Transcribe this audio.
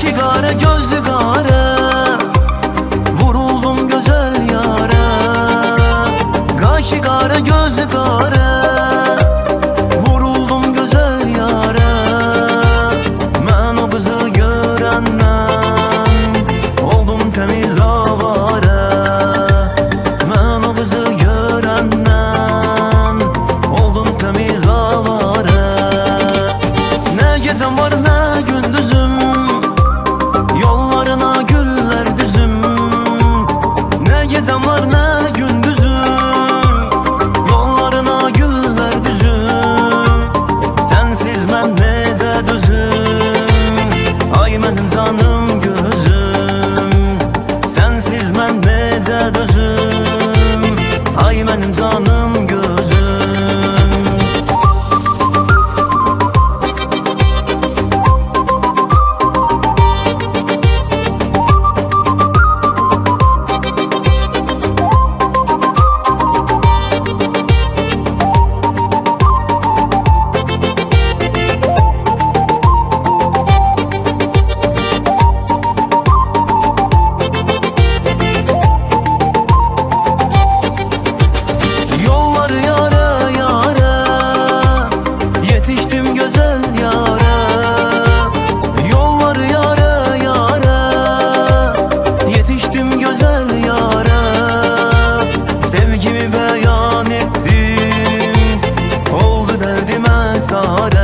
Kaşı kara gözlü kara Vuruldum güzel yara Kaşı kara gözlü kara nazara